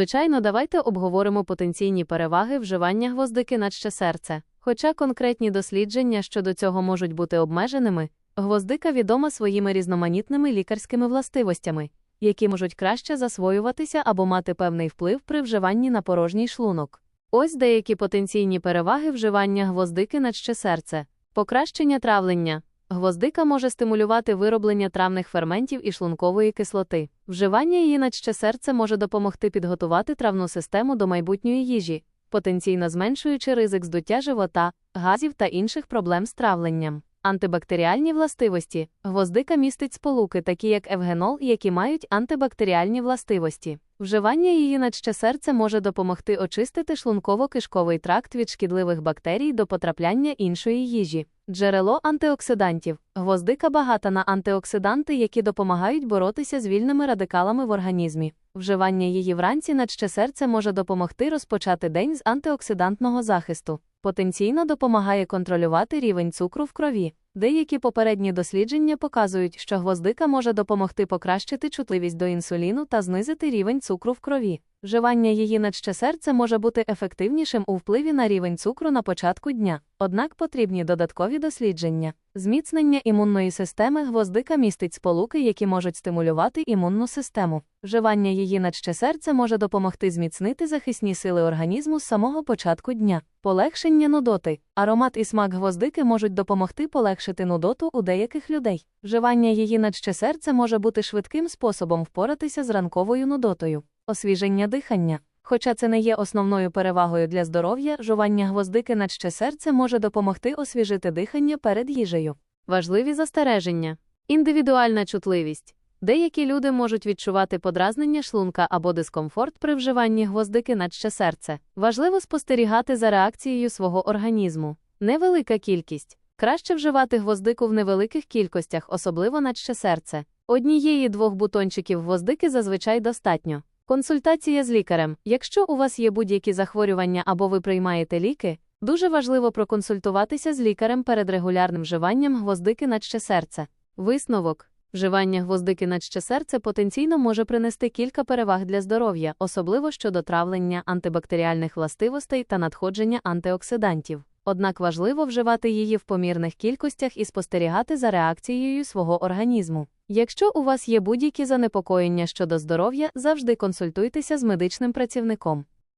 Звичайно, давайте обговоримо потенційні переваги вживання гвоздики на ще серце. Хоча конкретні дослідження щодо цього можуть бути обмеженими, гвоздика відома своїми різноманітними лікарськими властивостями, які можуть краще засвоюватися або мати певний вплив при вживанні на порожній шлунок. Ось деякі потенційні переваги вживання гвоздики на ще серце. Покращення травлення. Гвоздика може стимулювати вироблення травних ферментів і шлункової кислоти. Вживання її наче серце може допомогти підготувати травну систему до майбутньої їжі, потенційно зменшуючи ризик здуття живота, газів та інших проблем з травленням. Антибактеріальні властивості. Гвоздика містить сполуки, такі як евгенол, які мають антибактеріальні властивості. Вживання її на серце може допомогти очистити шлунково-кишковий тракт від шкідливих бактерій до потрапляння іншої їжі. Джерело антиоксидантів. Гвоздика багата на антиоксиданти, які допомагають боротися з вільними радикалами в організмі. Вживання її вранці на серце може допомогти розпочати день з антиоксидантного захисту. Потенційно допомагає контролювати рівень цукру в крові. Деякі попередні дослідження показують, що гвоздика може допомогти покращити чутливість до інсуліну та знизити рівень цукру в крові. Вживання її на ще серце може бути ефективнішим у впливі на рівень цукру на початку дня, однак потрібні додаткові дослідження. Зміцнення імунної системи гвоздика містить сполуки, які можуть стимулювати імунну систему. Вживання її на ще серце може допомогти зміцнити захисні сили організму з самого початку дня. Полегшення нудоти. Аромат і смак гвоздики можуть допомогти полегшити нудоту у деяких людей. Вживання її на ще серце може бути швидким способом впоратися з ранковою нудотою. Освіження дихання. Хоча це не є основною перевагою для здоров'я, жування гвоздики на ще серце може допомогти освіжити дихання перед їжею. Важливі застереження. Індивідуальна чутливість. Деякі люди можуть відчувати подразнення шлунка або дискомфорт при вживанні гвоздики на ще серце. Важливо спостерігати за реакцією свого організму. Невелика кількість. Краще вживати гвоздику в невеликих кількостях, особливо на ще серце. Однієї двох бутончиків гвоздики зазвичай достатньо. Консультація з лікарем. Якщо у вас є будь-які захворювання або ви приймаєте ліки, дуже важливо проконсультуватися з лікарем перед регулярним вживанням гвоздики на ще серце. Висновок. Вживання гвоздики на ще серце потенційно може принести кілька переваг для здоров'я, особливо щодо травлення антибактеріальних властивостей та надходження антиоксидантів. Однак важливо вживати її в помірних кількостях і спостерігати за реакцією свого організму. Якщо у вас є будь-які занепокоєння щодо здоров'я, завжди консультуйтеся з медичним працівником.